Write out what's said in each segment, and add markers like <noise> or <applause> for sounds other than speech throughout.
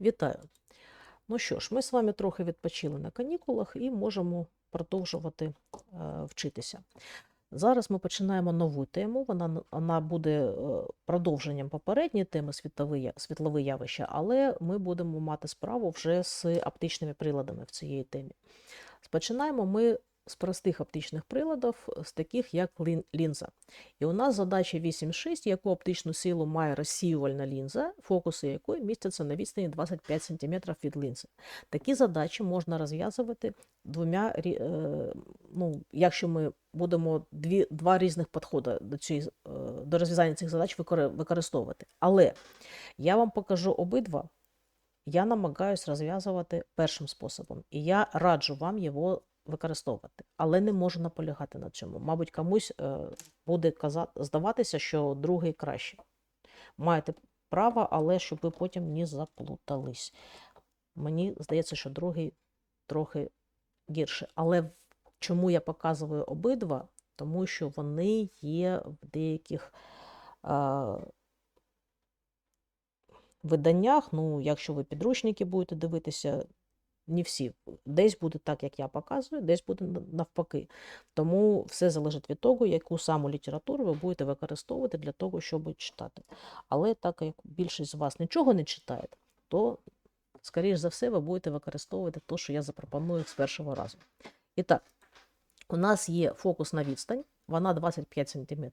Вітаю! Ну що ж, ми з вами трохи відпочили на канікулах і можемо продовжувати е, вчитися. Зараз ми починаємо нову тему. Вона, вона буде е, продовженням попередньої теми світлові, я- світлові явища, але ми будемо мати справу вже з оптичними приладами в цій темі. Починаємо ми з простих оптичних приладів, з таких як лінза. І у нас задача 8.6, яку оптичну силу має розсіювальна лінза, фокуси якої містяться на відстані 25 см від лінзи. Такі задачі можна розв'язувати двома, е, ну, якщо ми будемо дві, два різних підходи до, цієї, е, до розв'язання цих задач використовувати. Але я вам покажу обидва. Я намагаюсь розв'язувати першим способом, і я раджу вам його використовувати, але не можу наполягати на цьому. Мабуть, комусь е, буде казати, здаватися, що другий краще. Маєте право, але щоб ви потім не заплутались. Мені здається, що другий трохи гірше. Але чому я показую обидва? Тому що вони є в деяких а, виданнях. Ну, якщо ви підручники будете дивитися, не всі. Десь буде так, як я показую, десь буде навпаки. Тому все залежить від того, яку саму літературу ви будете використовувати для того, щоб читати. Але так як більшість з вас нічого не читає, то, скоріш за все, ви будете використовувати те, що я запропоную з першого разу. І так, у нас є фокусна відстань, вона 25 см,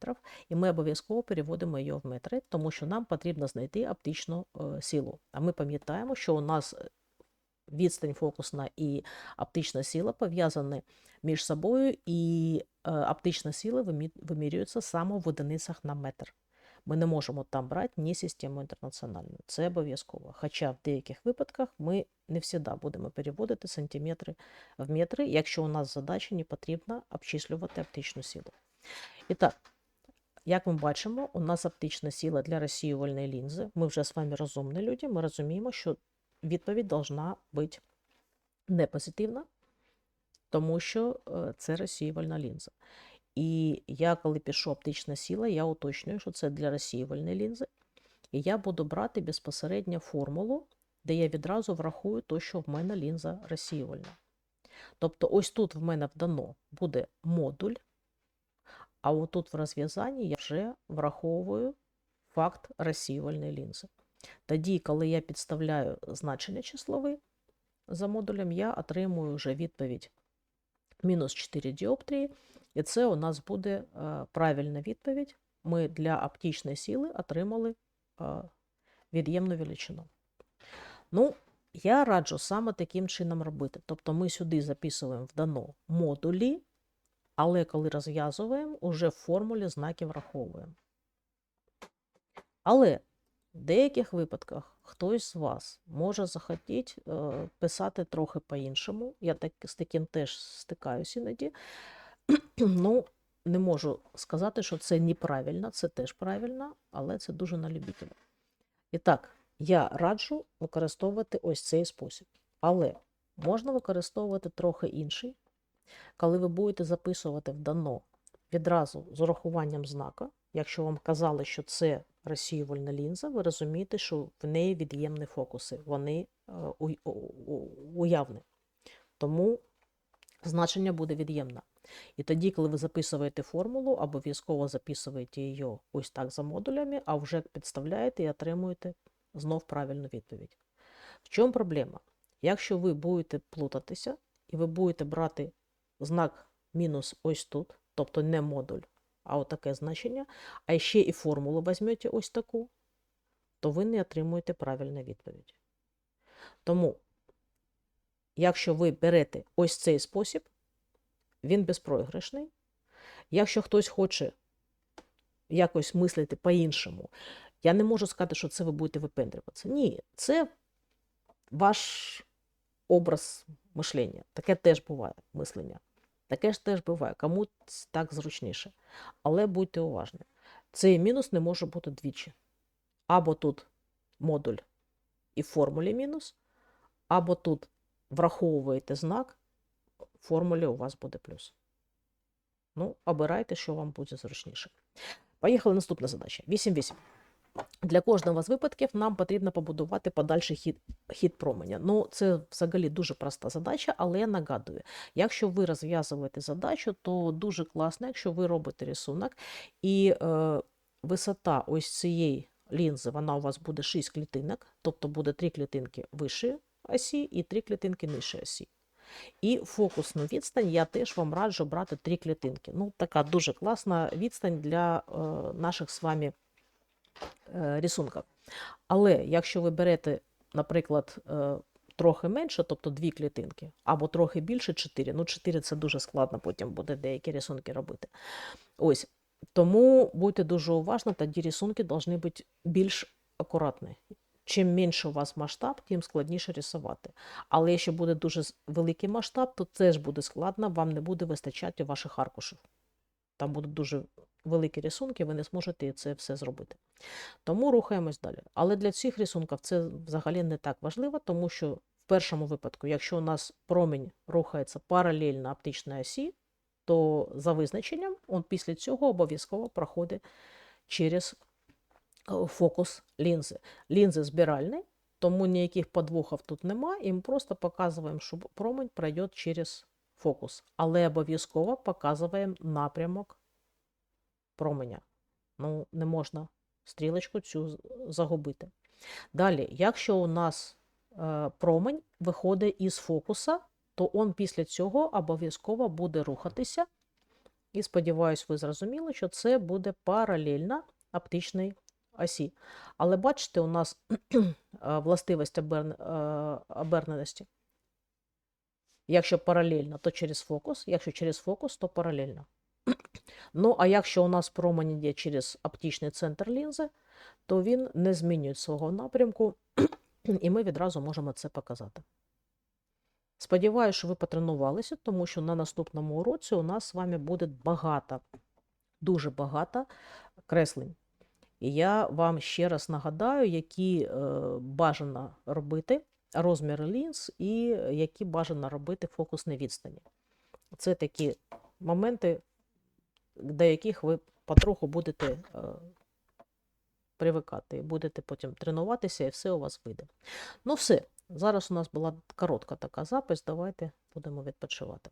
і ми обов'язково переводимо її в метри, тому що нам потрібно знайти оптичну е, силу. А ми пам'ятаємо, що у нас е, відстань фокусна і оптична сила пов'язані між собою, і е, оптична сила вимірюється саме в одиницях на метр. Ми не можемо там брати ні систему інтернаціональну. Це обов'язково. Хоча в деяких випадках ми не завжди будемо переводити сантиметри в метри, якщо у нас задача не потрібно обчислювати оптичну силу. І так, як ми бачимо, у нас оптична сила для розсіювальної лінзи. Ми вже з вами розумні люди, ми розуміємо, що відповідь должна бути не позитивна, тому що е, це розсіювальна лінза. І я, коли пишу оптична сила, я уточнюю, що це для розсіювальної лінзи. І я буду брати безпосередньо формулу, де я відразу врахую те, що в мене лінза розсіювальна. Тобто, ось тут в мене вдано буде модуль, а отут в розв'язанні я вже враховую факт розсіювальної лінзи. Тоді, коли я підставляю значення числові за модулем, я отримую вже відповідь мінус 4 діоптрії, і це у нас буде е, правильна відповідь. Ми для оптичної сили отримали е, від'ємну величину. Ну, я раджу саме таким чином робити. Тобто ми сюди записуємо в дано модулі, але коли розв'язуємо, уже в формулі знаки враховуємо. Але в деяких випадках хтось з вас може захотіти е, писати трохи по-іншому. Я так, з таким теж стикаюся іноді. <clears throat> ну, не можу сказати, що це неправильно, це теж правильно, але це дуже на любителя. І так, я раджу використовувати ось цей спосіб. Але можна використовувати трохи інший, коли ви будете записувати в дано відразу з урахуванням знака. Якщо вам казали, що це розсіювальна лінза, ви розумієте, що в неї від'ємні фокуси, вони е, уявні. Тому значення буде від'ємне. І тоді, коли ви записуєте формулу, обов'язково записуєте її ось так за модулями, а вже підставляєте і отримуєте знов правильну відповідь. В чому проблема? Якщо ви будете плутатися і ви будете брати знак мінус ось тут, тобто не модуль, а отаке значення, а ще і формулу візьмете ось таку, то ви не отримуєте правильну відповідь. Тому, якщо ви берете ось цей спосіб, він безпроіграшний. Якщо хтось хоче якось мислити по-іншому, я не можу сказати, що це ви будете випендрюватися. Ні, це ваш образ мишлення. Таке теж буває мислення. Таке ж теж буває, кому так зручніше. Але будьте уважні. Цей мінус не може бути двічі. Або тут модуль і в формулі мінус, або тут враховуєте знак, в формулі у вас буде плюс. Ну, обирайте, що вам буде зручніше. Поїхали наступна задача. 8-8. Для кожного з випадків нам потрібно побудувати подальший хід, хід променя. Ну, це взагалі дуже проста задача, але я нагадую, якщо ви розв'язуєте задачу, то дуже класно, якщо ви робите рисунок, і е, висота ось цієї лінзи, вона у вас буде 6 клітинок, тобто буде 3 клітинки вище осі і 3 клітинки нижче осі. І фокусну відстань я теж вам раджу брати 3 клітинки. Ну, така дуже класна відстань для е, наших з вами е, рисунків. Але якщо ви берете, наприклад, е, трохи менше, тобто дві клітинки, або трохи більше 4, ну 4 це дуже складно, потім буде деякі рисунки робити. Ось. Тому будьте дуже уважні, тоді рисунки повинні бути більш акуратні. Чим менше у вас масштаб, тим складніше рисувати. Але якщо буде дуже великий масштаб, то це ж буде складно, вам не буде вистачати ваших аркушів. Там будуть дуже великі рисунки, ви не зможете це все зробити. Тому рухаємось далі. Але для цих рисунків це взагалі не так важливо, тому що в першому випадку, якщо у нас промінь рухається паралельно оптичній осі, то за визначенням він після цього обов'язково проходить через е, фокус лінзи. Лінзи збиральні, тому ніяких подвохів тут нема, і ми просто показуємо, що промінь пройде через фокус. Але обов'язково показуємо напрямок променя. Ну, не можна стрілочку цю загубити. Далі, якщо у нас е, промень виходить із фокуса, то он після цього обов'язково буде рухатися. І сподіваюсь, ви зрозуміли, що це буде паралельно оптичній осі. Але бачите, у нас <clears throat> е, властивість оберн- е, оберненості. Якщо паралельно, то через фокус, якщо через фокус, то паралельно. Ну, а якщо у нас промень йде через оптичний центр лінзи, то він не змінює свого напрямку, і ми відразу можемо це показати. Сподіваюся, що ви потренувалися, тому що на наступному уроці у нас з вами буде багато, дуже багато креслень. І я вам ще раз нагадаю, які е, бажано робити розміри лінз і які бажано робити фокусні відстані. Це такі моменти, до яких ви потроху будете е, привикати, будете потім тренуватися, і все у вас вийде. Ну, все. Зараз у нас була коротка така запись. Давайте будемо відпочивати.